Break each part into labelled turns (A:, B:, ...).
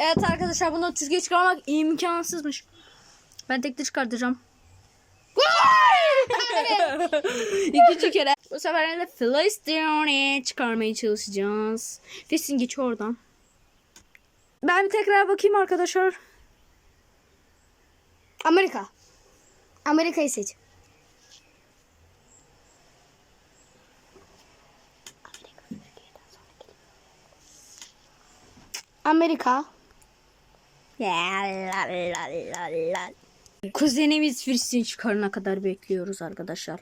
A: Evet arkadaşlar bunu çizgiye çıkarmak imkansızmış. Ben tekte çıkartacağım. İkinci kere. Bu sefer de Philistine'i çıkarmaya çalışacağız. Desin geç oradan. Ben bir tekrar bakayım arkadaşlar.
B: Amerika. Amerika'yı seç. Amerika.
A: Kuzenimiz Filistin çıkarına kadar bekliyoruz arkadaşlar.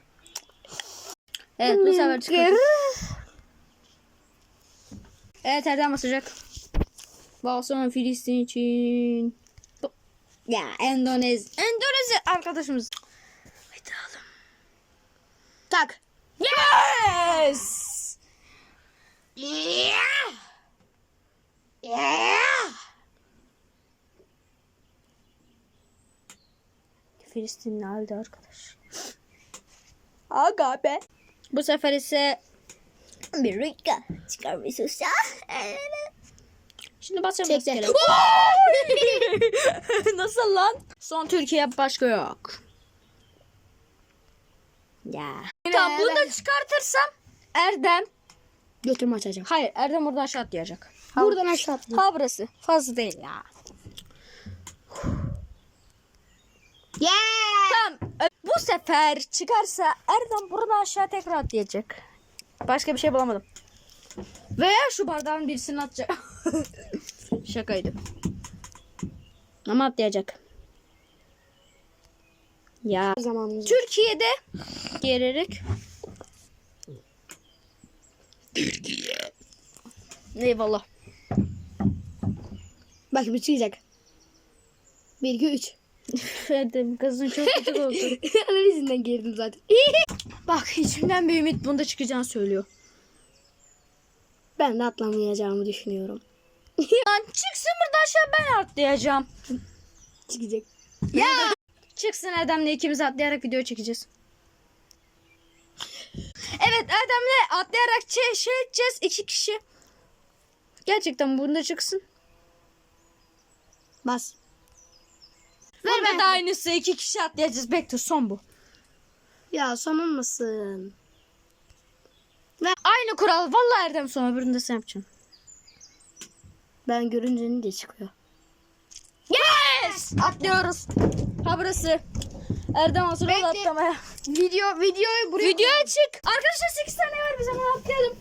A: Evet bu sefer çıkardık. Evet Erdem basacak. Balsona Filistin için. Ya Endonez. Endonezya arkadaşımız. Haydi alım.
B: Tak.
A: Yes!
B: Yeah. Yeah.
A: Filistinli halde arkadaş. Aga be. Bu sefer ise Amerika çıkarmayı çalışacağız. Şimdi
B: Çekti.
A: rastgele. Nasıl lan? Son Türkiye başka yok. Ya. Tamam bunu da çıkartırsam Erdem.
B: Götümü açacağım.
A: Hayır Erdem buradan aşağı atlayacak.
B: Buradan aşağı atlayayım.
A: Ha burası. Fazla değil ya.
B: Yeah.
A: Tamam. Bu sefer çıkarsa Erdem buradan aşağı tekrar atlayacak. Başka bir şey bulamadım. Veya şu bardağın birisini atacak. Şakaydı. Ama atlayacak. Ya.
B: Zamanımız.
A: Türkiye'de gererek. Eyvallah.
B: Bak bir çıkacak. 1 2 3.
A: Erdem kızın çok kötü oldu.
B: Analizinden girdim zaten.
A: Bak içimden bir ümit bunda çıkacağını söylüyor.
B: Ben de atlamayacağımı düşünüyorum.
A: Lan çıksın buradan aşağı ben atlayacağım.
B: Çıkacak.
A: Çıksın Erdem'le ikimiz atlayarak video çekeceğiz. Evet Erdem'le atlayarak şey, şey edeceğiz iki kişi. Gerçekten bunda çıksın.
B: Bas.
A: Ver da aynısı iki kişi atlayacağız. Bekle son bu.
B: Ya son olmasın.
A: Aynı kural. Vallahi Erdem son öbüründe sen yapacaksın.
B: Ben görünce ne de çıkıyor.
A: Yes! Atlıyoruz. Ha burası. Erdem hazır ol atlamaya.
B: Video videoyu buraya
A: Videoya çık. Arkadaşlar 8 tane var biz hemen atlayalım.